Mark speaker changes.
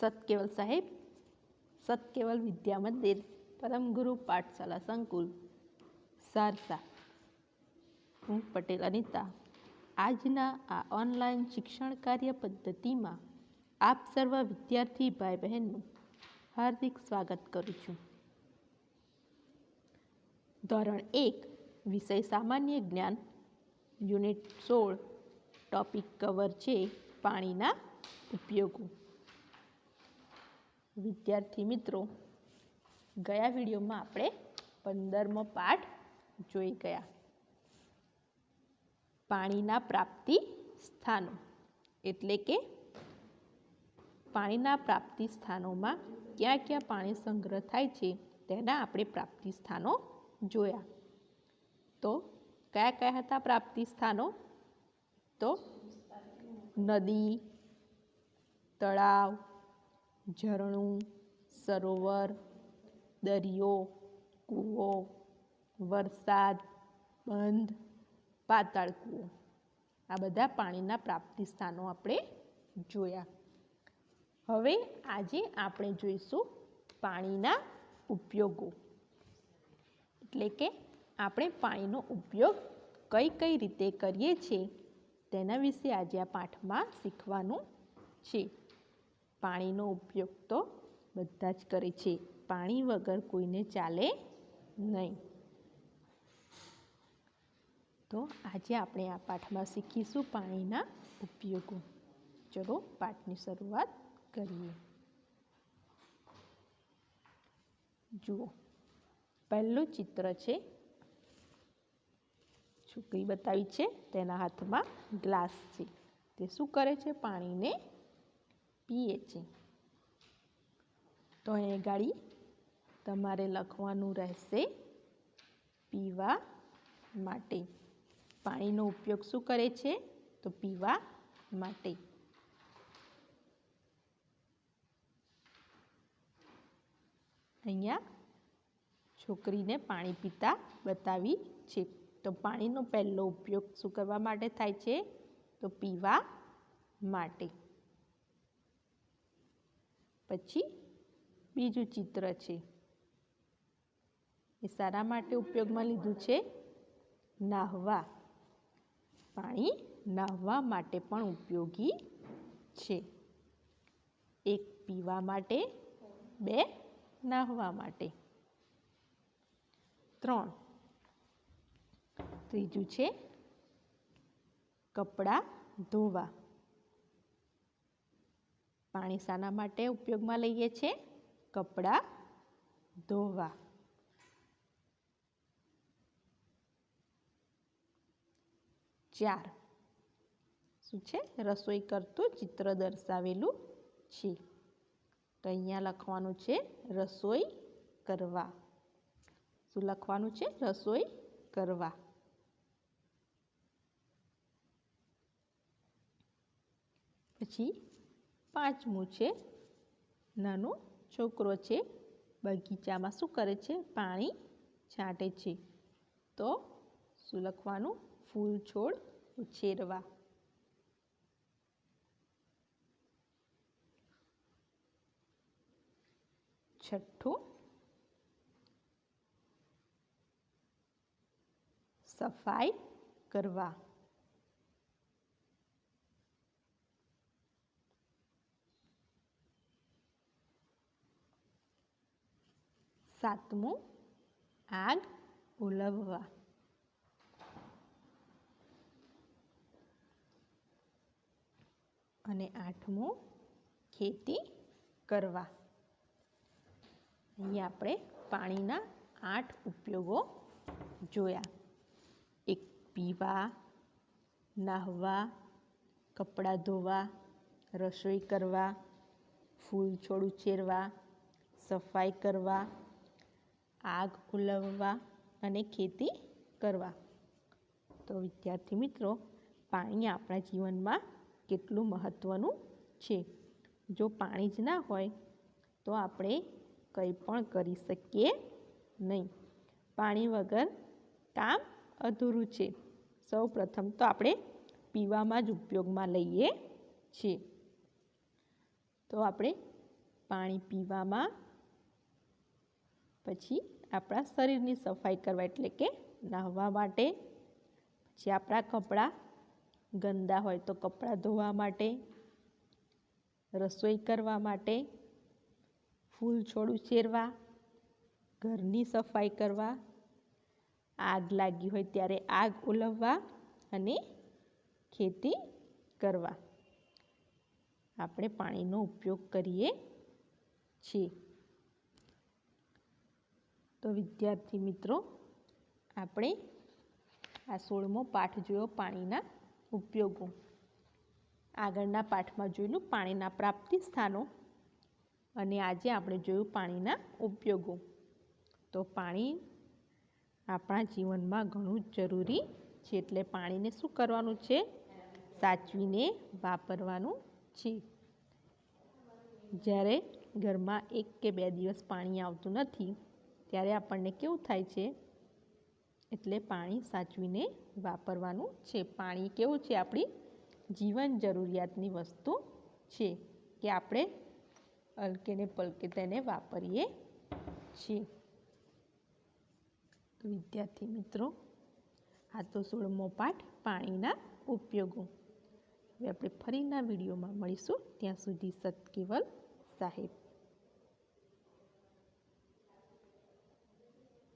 Speaker 1: સતકેવલ સાહેબ સતકેવલ વિદ્યા મંદિર પરમગુરુ પાઠશાલા સંકુલ સારસા હું પટેલ અનિતા આજના આ ઓનલાઈન શિક્ષણ કાર્ય પદ્ધતિમાં આપ સર્વ વિદ્યાર્થી ભાઈ બહેનનું હાર્દિક સ્વાગત કરું છું. ધોરણ એક, વિષય સામાન્ય જ્ઞાન, યુનિટ સોળ, ટોપિક કવર છે પાણીના ઉપયોગો. વિદ્યાર્થી મિત્રો, ગયા વિડીયોમાં આપણે પંદરમો પાઠ જોઈ ગયા. પાણીના પ્રાપ્તિ સ્થાનો, એટલે કે પાણીના પ્રાપ્તિ સ્થાનોમાં ક્યાં ક્યાં પાણી સંગ્રહ થાય છે, તેના આપણે પ્રાપ્તિ સ્થાનો જોયા. તો કયા કયા હતા પ્રાપ્તિ સ્થાનો? તો નદી, તળાવ ઝરણું, સરોવર, દરિયો, કૂવો, વરસાદ, બંધ, પાતાળ કૂવો. આ બધા પાણીના પ્રાપ્તિ સ્થાનો આપણે જોયા. હવે આજે આપણે જોઈશું પાણીના ઉપયોગો. એટલે કે આપણે પાણીનો ઉપયોગ કઈ કઈ રીતે કરીએ છીએ તેના વિશે આજે આ પાઠમાં શીખવાનું છે. પાણીનો ઉપયોગ તો બધા જ કરે છે. પાણી વગર કોઈને ચાલે નહીં. તો આજે આપણે આ પાઠમાં શીખીશું પાણીના ઉપયોગો. ચલો પાઠની શરૂઆત કરીએ. જુઓ, પહેલું ચિત્ર છે. છોકરી બતાવી છે, તેના હાથમાં ગ્લાસ છે. તે શું કરે છે? પાણીને પીએ છે તો અહીં ગાડી તમારે લખવાનું રહેશે પીવા માટે. પાણીનો ઉપયોગ શું કરે છે? તો પીવા માટે. અહીંયા છોકરીને પાણી પીતા બતાવી છે. તો પાણીનો પહેલો ઉપયોગ શું કરવા માટે થાય છે? તો પીવા માટે. પછી બીજું ચિત્ર છે. એ સારા માટે ઉપયોગમાં લીધું છે. નાહવા. પાણી નાહવા માટે પણ ઉપયોગી છે. એક પીવા માટે, બે નાહવા માટે. ત્રણ. ત્રીજું છે કપડાં ધોવા. પાણી શાના માટે ઉપયોગમાં લઈએ છીએ કપડાં ધોવા. ચાર. શું છે? રસોઈ કરતું ચિત્ર દર્શાવેલું છે. તો અહીંયા લખવાનું છે રસોઈ કરવા. શું લખવાનું છે? રસોઈ કરવા. પછી પાંચમું છે. નાનો છોકરો છે. બગીચામાં શું કરે છે? પાણી છાંટે છે. તો શું લખવાનું? ફૂલ છોડ ઉછેરવા. છઠ્ઠું. સફાઈ કરવા. સાતમું આગ ઓલવવા. અને આઠમું ખેતી કરવા. અહીંયા આપણે પાણીના આઠ ઉપયોગો જોયા. એક પીવા, નાહવા, કપડાં ધોવા, રસોઈ કરવા, ફૂલ છોડ ઉછેરવા, સફાઈ કરવા આગ ઉલવવા અને ખેતી કરવા. તો વિદ્યાર્થી મિત્રો, પાણી આપણા જીવનમાં કેટલું મહત્ત્વનું છે? જો પાણી જ ના હોય, તો આપણે કંઈ પણ કરી શકીએ નહીં. પાણી વગર કામ અધૂરું છે. સૌ પ્રથમ તો આપણે પીવામાં જ ઉપયોગમાં લઈએ છીએ. તો આપણે પાણી પીવામાં, પછી આપણા શરીરની સફાઈ કરવા એટલે કે નાહવા માટે. પછી આપણા કપડાં ગંદા હોય તો કપડાં ધોવા માટે, રસોઈ કરવા માટે, ફૂલ છોડ ઉછેરવા ઘરની સફાઈ કરવા, આગ લાગી હોય ત્યારે આગ ઓલવવા અને ખેતી કરવા. આપણે પાણીનો ઉપયોગ કરીએ છીએ. તો વિદ્યાર્થી મિત્રો, આપણે આ સોળમો પાઠ જોયો પાણીના ઉપયોગો. આગળના પાઠમાં જોયેલું પાણીના પ્રાપ્તિ સ્થાનો અને આજે આપણે જોયું પાણીના ઉપયોગો. તો પાણી આપણા જીવનમાં ઘણું જ જરૂરી છે એટલે પાણીને શું કરવાનું છે? સાચવીને વાપરવાનું છે. જ્યારે ઘરમાં એક કે બે દિવસ પાણી આવતું નથી ત્યારે આપણને કેવું થાય છે? એટલે પાણી સાચવીને વાપરવાનું છે. પાણી કેવું છે? આપણી જીવન જરૂરિયાતની વસ્તુ છે કે આપણે હલકે ને પલકે તેને વાપરીએ છીએ. વિદ્યાર્થી મિત્રો, આ તો સોળમો પાઠ પાણીના ઉપયોગો. હવે આપણે ફરીના વિડીયોમાં મળીશું. ત્યાં સુધી સત કેવલ સાહેબ.